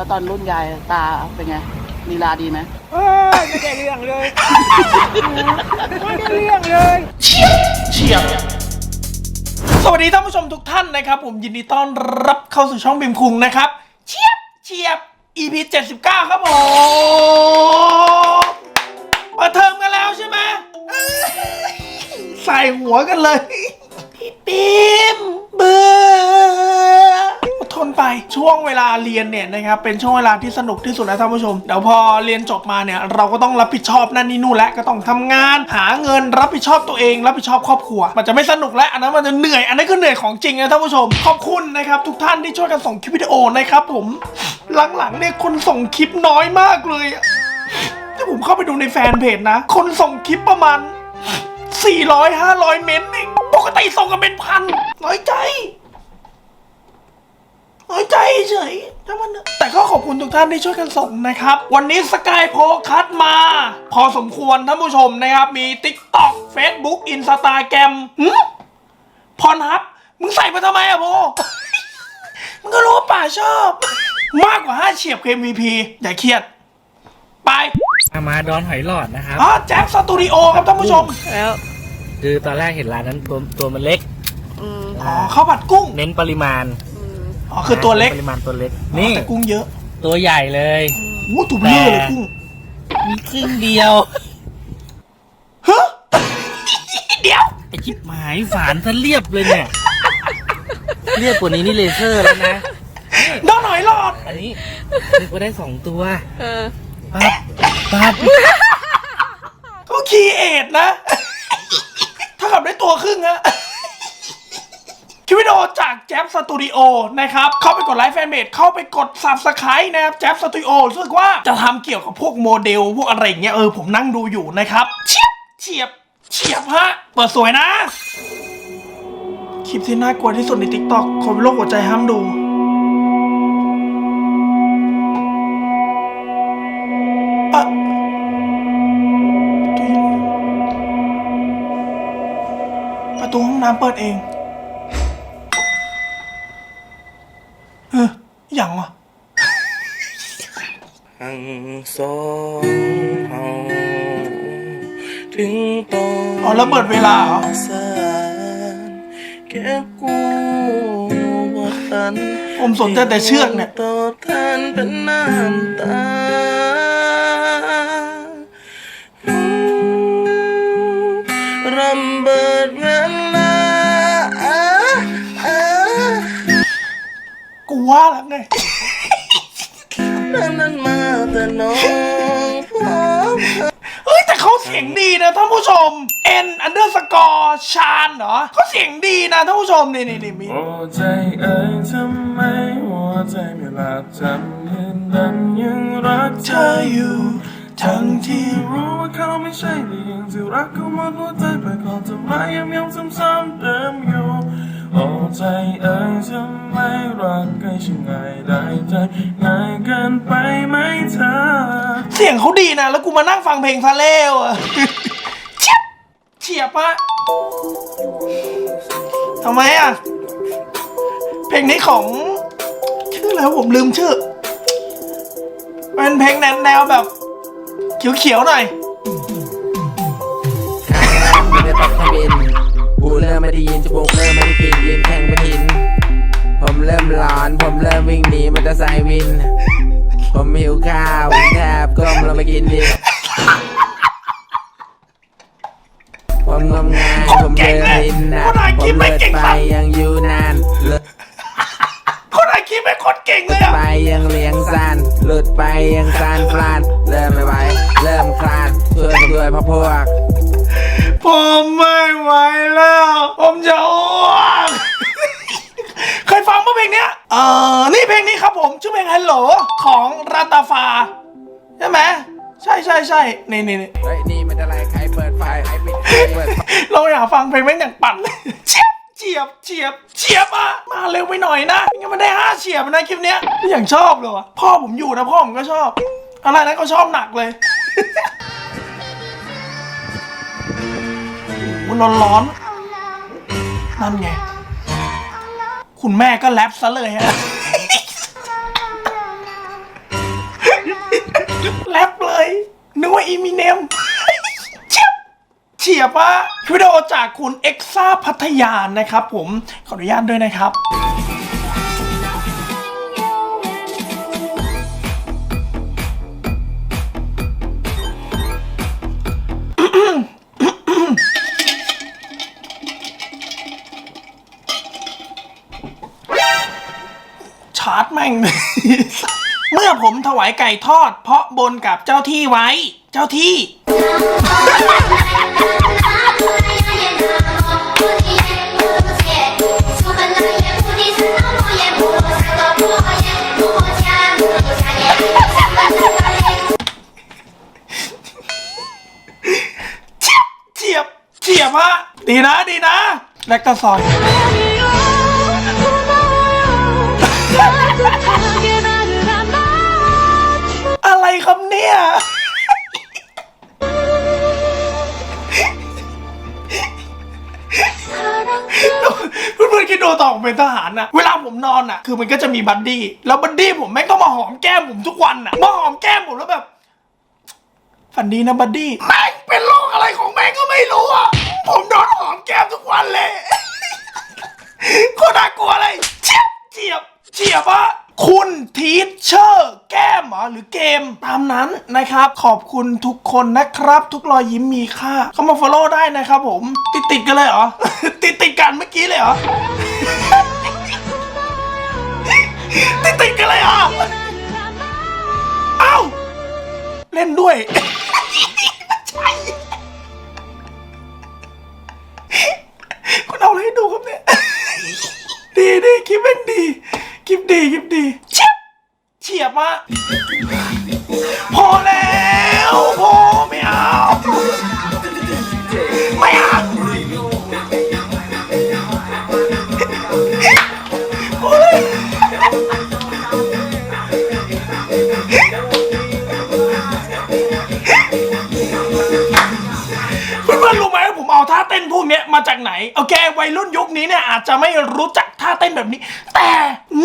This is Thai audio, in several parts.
แล้วตอนรุ่นยายตาเป็นไงลีลาดีไหมเอ้ยไม่ได้เรื่องเลย ไม่ได้เรื่องเลยเชียบสวัสดีท่านผู้ชมทุกท่านนะครับ ผมยินดีต้อนรับเข้าสู่ช่องบิมคุงนะครับเชียบเชียบ EP 79 ครับผมมาเทิมกันแล้วใช่ไหมเอ้ยใส่หัวกันเลย พี่ปิมเบื่อ นไปช่วงเวลาเรียนเนี่ยนะครับเป็นช่วงเวลาที่สนุกที่สุดนะท่านผู้ชมเดี๋ยวพอเรียนจบมาเนี่ยเราก็ต้องรับผิดชอบนั่นนี่นู่นและก็ต้องทำงาน หาเงินรับผิดชอบตัวเอง รับผิดชอบครอบครัว มันจะไม่สนุกและอันนั้นมันจะเหนื่อยอันนั้นก็เหนื่อยของจริงนะท่านผู้ชมขอบคุณนะครับทุกท่านที่ช่วยกันส่งคลิปวิดีโอนะครับผมหลังๆเนี่ยคนส่งคลิปน้อยมากเลยอะถ้าผมเข้าไปดูในแฟนเพจนะ คนส่งคลิปประมาณ400 500 เมนต์เองปกติส่งกันเป็นพันน้อยใจ น้อยใจเฉยถ้ามันอะแต่ก็ขอบคุณทุกท่านที่ช่วยกันส่งนะครับ วันนี้สกายโพคัดมา พอสมควรท่านผู้ชมนะครับ มี TikTok Facebook Instagram หืมพรฮับ มึงใส่มาทำไมอะโพมึงก็รู้ว่าป่าชอบ มากกว่า 5 เฉียบ KVP อย่าเครียด ไปอามาดอนหอยหลอดนะครับอ๋อแจ็คสตูดิโอครับท่านผู้ชม แล้ว คือตอนแรกเห็นร้านนั้นตัวตัวมันเล็กอืมอ๋อข้าวผัดกุ้ง เน้นปริมาณ อ๋อคือตัวเล็กปริมาณตัวเล็ก นี่นี่แต่กุ้งเยอะตัวใหญ่เลยโอ้ตัวเบลอเลยกุ้งมีครึ่งเดียวฮะเดี๋ยวไอชิบหายฝานซะเรียบเลยเนี่ย เรียบกว่านี้นี่เลเซอร์แล้วนะดอนหอยหลอด อันนี้นึกว่าได้สองตัวเออปั๊บปั๊บก็คีเอทนะ ถ้ากับได้ตัวครึ่งอะ คลิปวิดีโอจากแจ๊บสตูดิโอนะครับ เข้าไปกดไลค์แฟนเพจเข้าไปกด subscribe นะครับแจ๊บสตูดิโอรู้สึกว่าจะทำเกี่ยวกับพวกโมเดล พวกอะไรอย่างเงี้ยเออผมนั่งดูอยู่นะครับ เฉียบเฉียบเฉียบฮะ เปิดสวยนะ คลิปที่น่ากลัวที่สุดใน TikTok คนเป็นโรคหัวใจห้ามดูอะประตูห้องน้ำเปิดเอง ออย่างวะทั้งสองเฮาถึงต้องอ๋อแล้วเปิดเวลาเหรอสานเก็บกูบ่ทันผมสนใจแต่เชือกเนี่ยตอบแทนเป็นน้ำตา ว่าแล้วไงนั้นนั้นมาแต่น้องพบเฮ้ยแต่เขาเสียงดีนะท่านผู้ชม N underscore ชานเหรอเขาเสียงดีนะท่านผู้ชมนี่นี่นี่มีหัวใจเอ่ยทำไมหัวใจไม่หลับจำเห็นดันยังรักเธเธออออยู่ยู่ ทั้งที่รู้ว่าเขาไม่ใช่แต่ยังจะรักเขาหมดหัวใจไปก่อนทำไมยังย้ำซ้ำๆเดิมอยู่ โอ้ใจเอ่ยทำไมรักกันช่างง่ายได้ใจง่ายเกินไปไหมเธอ เสียงเขาดีนะ แล้วกูมานั่งฟังเพลงทะเลวอะเฉียบเฉียบอะทำไมอะเพลงนี้ของชื่ออะไรผมลืมชื่อเป็นเพลงแนวแบบเขียวๆหน่อย หูเริ่มไม่ได้ยินจมูกเริ่มไม่ได้กลินยืนแข็งเป็นหิน ผมเริ่มร้อน ผมเริ่มวิ่งหนีมันจะใส่วิน ผมหิวข้าววิ่งแทบก้มลงไปกินดิผมงมงายผมเลิกลิ้นนะผมเลิกไปยังอยู่นานเลิกคนไอคิดเป็นคนเก่งเลยอะไปยังเลี้ยงสันหลุดไปยังซานฟราน เริ่มไม่ไหวเริ่มคลานช่วยผมด้วยพ่อพวก ผมไม่ไหวแล้ว ผมจะอ้วก เคยฟังเมื่อเพลงเนี้ยเออนี่เพลงนี้ครับผมชื่อเพลงฮัลโหลของรัตาฟา ใช่ไหมใช่ใช่ใช่นี่นี่นี่เฮ้ยนี่มันอะไรใครเปิดไฟใครปิดไฟเปิดไฟเราอยากฟังเพลงแม่งอย่างปั่นเลยเฉียบเฉียบเฉียบเฉียบอะมาเร็วไปหน่อยนะงั้นมันได้ห้าเฉียบนะคลิปเนี้ยอย่างชอบเลยวะพ่อผมอยู่นะพ่อผมก็ชอบ อะไรนะก็ชอบหนักเลย ร้อนๆนั่นไง คุณแม่ก็แรปซะเลยฮะแรปเลยนึกว่าอีมีเนมเฉียบว่าวิดีโอจากคุณเอ็กซ่าพัทยานะครับผม ขออนุญาตด้วยนะครับ ง เมื่อผมถวายไก่ทอด เพราะบนกับเจ้าที่ไว้ เจ้าที่เฉียบเฉียบฮะดีนะดีนะ แลคตาซอย เป็นทหารนะเวลาผมนอนอะ คือมันก็จะมีบัดดี้ แล้วบัดดี้ผมแม่งก็มาหอมแก้มผมทุกวันอะ มาหอมแก้มผมแล้วแบบ ฝันดีนะบัดดี้แม่งเป็นโรคอะไรของแม่งก็ไม่รู้อะ ผมโดนหอมแก้มทุกวันเลย โคตรน่ากลัวเลย เจียบ เจียบ เจียบอะ คุณทีเชอร์แก้มหรอหรือเกมตามนั้นนะครับ ขอบคุณทุกคนนะครับ ทุกรอยยิ้มมีค่า เข้ามา follow ได้นะครับผม ติดติดกันเลยเหรอ ติดติดกันเมื่อกี้เลยเหรอ ติดติดกันเลยเหรอ เอ้า เล่นด้วยคุณเอาอะไรให้ดูครับเนี่ย ดีดีคลิปแม่งดี คลิปดีคลิปดีเชียบเฉียบมากพอแล้วพอไม่เอา ไม่เอา เอาท่าเต้นพวกเนี้ยมาจากไหนโอเควัยรุ่นยุคนี้เนี่ยอาจจะไม่รู้จักท่าเต้นแบบนี้ แต่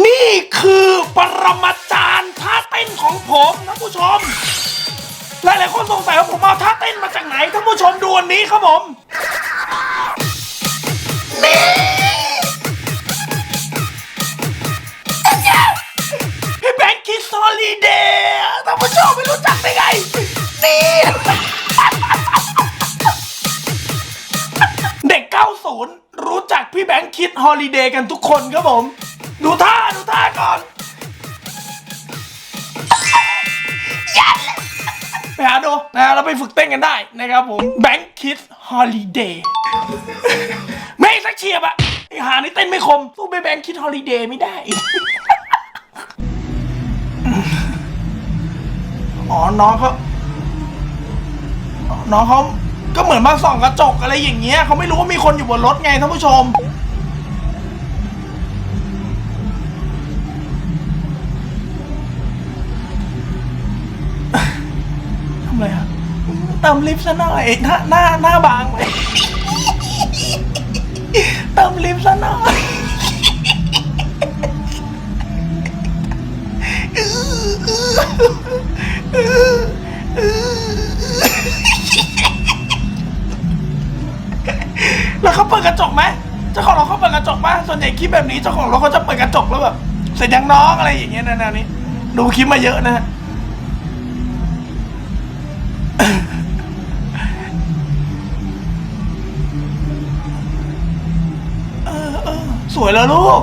นี่คือปรมาจารย์ท่าเต้นของผมนะผู้ชมหลายๆคนสงสัยว่าผมเอาท่าเต้นมาจากไหนท่านผู้ชมดูอันนี้ครับผมนี่พี่แบงค์คิดซอลีเดย์ท่านผู้ชมไม่รู้จักได้ไงนี่ 90 รู้จักพี่แบงค์คิดฮอลิเดย์กันทุกคนครับผม ดูท่าดูท่าก่อนไปหาดูนะเราไปฝึกเต้นกันได้นะครับผมแบงค์คิดฮอลิเดย์ไม่สักเฉียบอะไอหานี่เต้นไม่คมสู้ไปแบงค์คิดฮอลิเดย์ไม่ได้อ๋อน้องเขาน้องเขา ก็เหมือนมาส่องกระจกอะไรอย่างเงี้ยเขาไม่รู้ว่ามีคนอยู่บนรถไงท่านผู้ชม ทำไรอะเติมลิฟต์ซะหน่อยหน้าหน้าหน้าบางไปเติมลิฟต์ซะหน่อย แล้วเขาเปิดกระจกไหมเจ้าของราเขาเปิดกระจกไหมส่วนใหญ่คลิปแบบนี้เจ้าของราเขาจะเปิดกระจกแล้วแบบเสร็จยังน้องอะไรอย่างเงี้ยแนวๆนี้ ดูคลิปมาเยอะนะฮะเออเออสวยแล้วลูก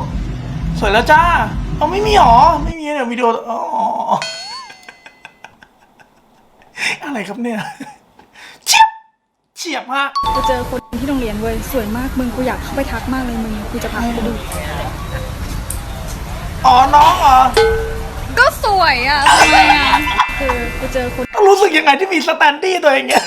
สวยแล้วจ้าเอาไม่มีหรอ ไม่มีเนี่ยวิดีโออ๋ออะไรครับเนี่ย เฉียบฮะไปเจอคนที่โรงเรียนเว้ยสวยมากมึงกูอยากเข้าไปทักมากเลยมึงกูจะพาไปดู อ๋อน้องเหรอก็สวยอะทำไมอะคือกูเจอคนต้องรู้สึกยังไงที่มีสแตนดี้ตัวเองเนี่ย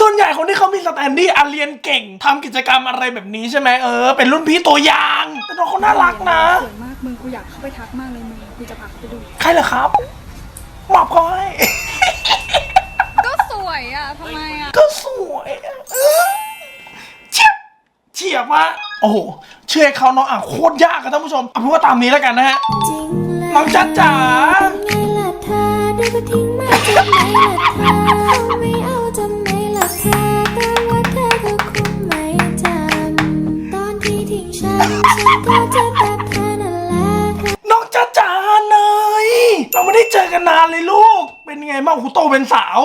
ส่วนใหญ่คนที่เขามีสแตนดี้อาเรียนเก่งทำกิจกรรมอะไรแบบนี้ใช่ไหมเออ เป็นรุ่นพี่ตัวอย่างแต่น้องเขาน่ารักนะ สวยมากมึงกูอยากเข้าไปทักมากเลยมึงกูจะพาไปดู ใครเหรอครับมอบเขาให้ก็ส ยอะทำไมอะ ก็สวยอะเชียบเฉียบวะโอ้โหเชื่อเขาเนาะอะโคตรยากอะท่านผู้ชมเอาเป็นว่าตามนี้แล้วกันนะฮะ จริงแล้น้องจ๊ะจ๋า เป็น้าไม่เอาจำไหละเธอแต่ว่าเธอก็คงไม่จำตอนที่ทิ้งฉันฉันก็จะตามเธอน่นละ น้องจ๊ะจ๋าเนยเราไม่ได้เจอกันนานเลยลูก เป็นไงบ้างหูโตเป็นสาว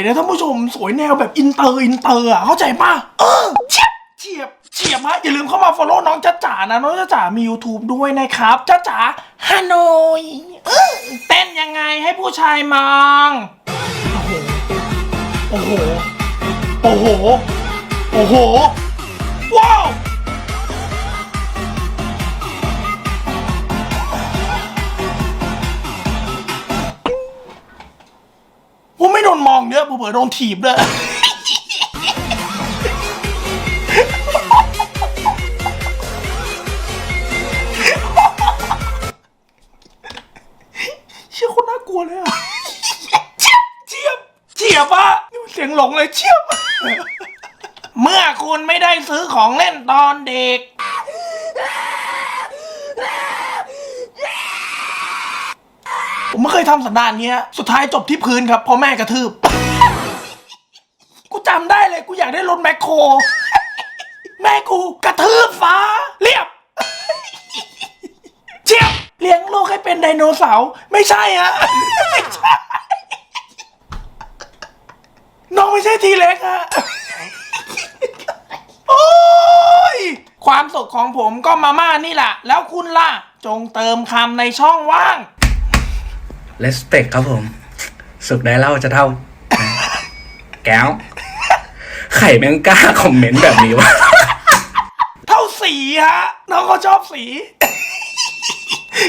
วยนะท่านผู้ชมสวยแนวแบบอินเตอร์อินเตอร์อะเข้าใจป่ะเออเฉียบเฉียบเฉียบฮะอย่าลืมเข้ามา follow น้องจ้าจ๋านะน้องจ้าจ๋ามี YouTube ด้วยนะครับจ้าจ๋าฮานอยเออเต้นยังไงให้ผู้ชายมองโอ้โหโอ้โหโอ้โหว้าว ผมไม่โดนมองเยอะผมเผื่อโดนถีบเลยเชี่ยคนน่ากลัวเลยอะเฉียบเฉียบเฉียบอะนี่มันเสียงหลงเลยเฉียบ เมื่อคุณไม่ได้ซื้อของเล่นตอนเด็ก ผมไม่เคยทำสันดานเนี้ย สุดท้ายจบที่พื้นครับเพราะแม่กระทืบ กูจำได้เลยกูอยากได้รถแมคโคร แม่กูกระทืบฟ้า เรียบ เชียบเลี้ยงลูกให้เป็นไดโนเสาร์ไม่ใช่ฮะไม่ใช่น้องไม่ใช่ทีเล็กฮะโอ้ยความสุขของผมก็มาม่านี่แหละ แล้วคุณล่ะ จงเติมคำในช่องว่าง เลสเปกครับผม สุขได้เล่าจะเท่า แก้ว ไข่แมงก้าคอมเมนต์แบบนี้วะเท่าสีฮะ น้องเขาชอบสี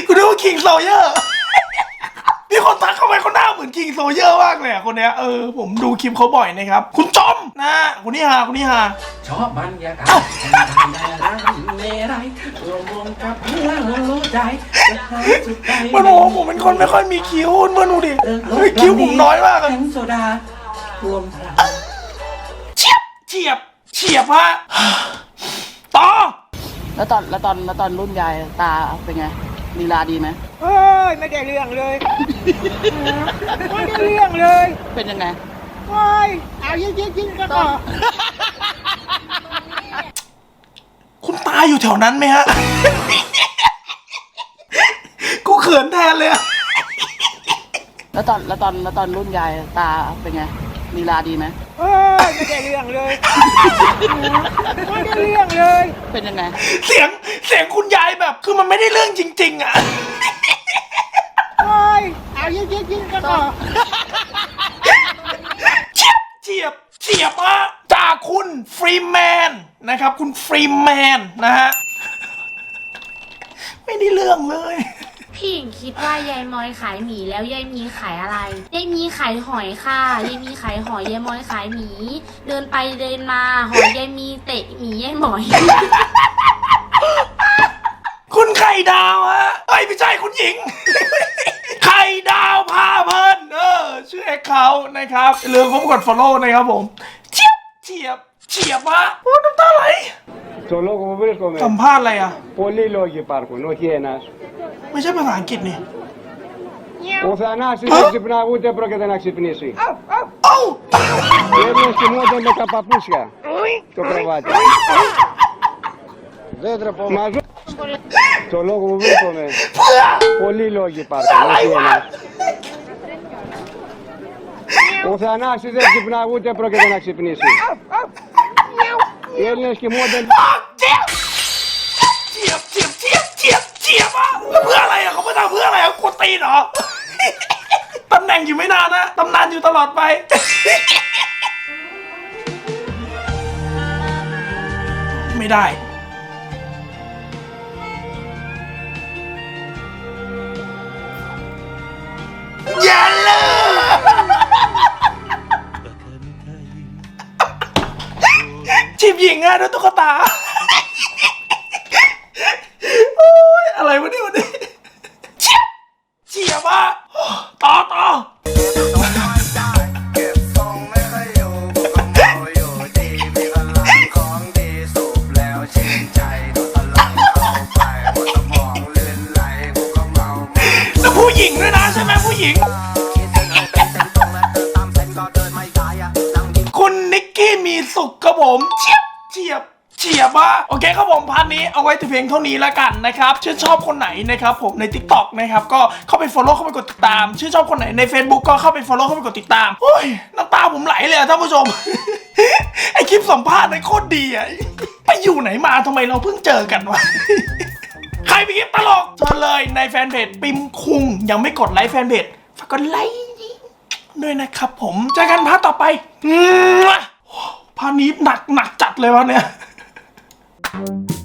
กูนึกว่าคิงโซเยอร์ มีคนทักเข้าไปเขาหน้าเหมือนคิงโซเยอร์มากเลยอะคนเนี้ยเออผมดูคลิปเขาบ่อยนะครับ คุณจอมนะคนนี้ฮาคนนี้ฮา ชอบบรรยากาศเนไรรวมวงกับเพื่อนรู้ใจจะหาจุดใดมันบอกว่าผมเป็นคนไม่ค่อยมีคิ้วเพื่อนดูดิเฮ้ยคิ้วผมน้อยมากอะ แข็งโซดารวมพลัง เฉียบเฉียบเฉียบฮะ ต่อ แล้วตอนแล้วตอนแล้วตอนรุ่นยายตาเป็นไง ลีลาดีไหมเฮ้ยไม่ได้เรื่องเลย ไม่ได้เรื่องเลยเป็นยังไงโอ้ยเอายิงยิงยิงก็ต่อคุณตาอยู่แถวนั้นไหมฮะ กูเขินแทนเลยอะแล้วตอนแล้วตอนแล้วตอนรุ่นยายตาเป็นไง ลีลาดีไหมเฮ้ยไม่ได้เรื่องเลยไม่ได้เรื่องเลย เป็นยังไง เสียงเสียงคุณยายแบบคือมันไม่ได้เรื่องจริง ๆอะโอ้ยเอายิงยิงยิงก็ต่อเฉียบเฉียบเฉียบฮะจากคุณฟรีแมนนะครับ คุณฟรีแมนนะฮะไม่ได้เรื่องเลย พี่หญิงคิดว่ายายมอยขายหมีแล้วยายมีขายอะไรยายมีขายหอยค่ะยายมีขายหอยยายมอยขายหมี เดินไปเดินมาหอยยายมีเตะหมียายมอย คุณไข่ดาวฮะเอ้ยไม่ใช่คุณหญิง ไข่ดาวพาเพลินเออ ชื่อแอคเขานะครับอย่าลืมผมกด follow นะครับผม เฉียบเฉียบเฉียบฮะโอ้น้ำตาไหล στο λόγο που βρίσκομαι. Τον Πολλοί λόγοι υπάρχουν, όχι ένας. Μα. Ο Θανάσης δεν ξυπνά ούτε πρόκειται να ξυπνήσει. Πρέπει να με τα παπούσια το κρεβάτι. Δεν τρεπόμαστε. Το λόγο που βρίσκομαι. Πολλοί λόγοι υπάρχουν, όχι ένας. Ο Θανάσης δεν ξυπνά ούτε πρόκειται να ξυπνήσει. Ellenski model. Ah, เจ็บเจ็บเจ็บเจ็บเจ็บเจ็บอะเพื่ออะไรอะเขาไม่ทำเพื่ออะไรอะกดตีนเหรอ ตำแหน่งอยู่ไม่นานนะตำนานอยู่ตลอดไป ไม่ได้ จีบหญิงอะด้วยตุ๊กตา โอ้ยอะไรวะเนี่ยวันนี้เฉียบเฉียบอะต่อต่อแล้วผู้หญิงด้วยนะใช่ไหมผู้หญิง คุณนิกกี้มีสุขครับผม บเฉียบเฉียบมาโอเคครับผมพาร์ทนี้เอาไว้แต่เพียงเท่านี้แล้วกันนะครับชื่นชอบคนไหนนะครับผมใน Tik t o อกนะครับก็เข้าไป follow เข้าไปกดติดตามชื่นชอบคนไหนใน Facebook ก็เข้าไป follow เข้าไปกดติดตามโอ้ยน้ำตาผมไหลเลยอะท่านผู้ชม ไอคลิปสัมภาษณ์นั้นโคตรดีอะไปอยู่ไหนมาทำไมเราเพิ่งเจอกันวะ ใครมีคลิปตลกเชิญเลยในแฟนเพจปิมคุง ยังไม่กดไลค์แฟนเพจฝากกดไลค์ด้วยนะครับผมเจอกันพาร์ทต่อไปพาร์ทนี้หนักหนักจัดเลยวะเนี่ย Bye.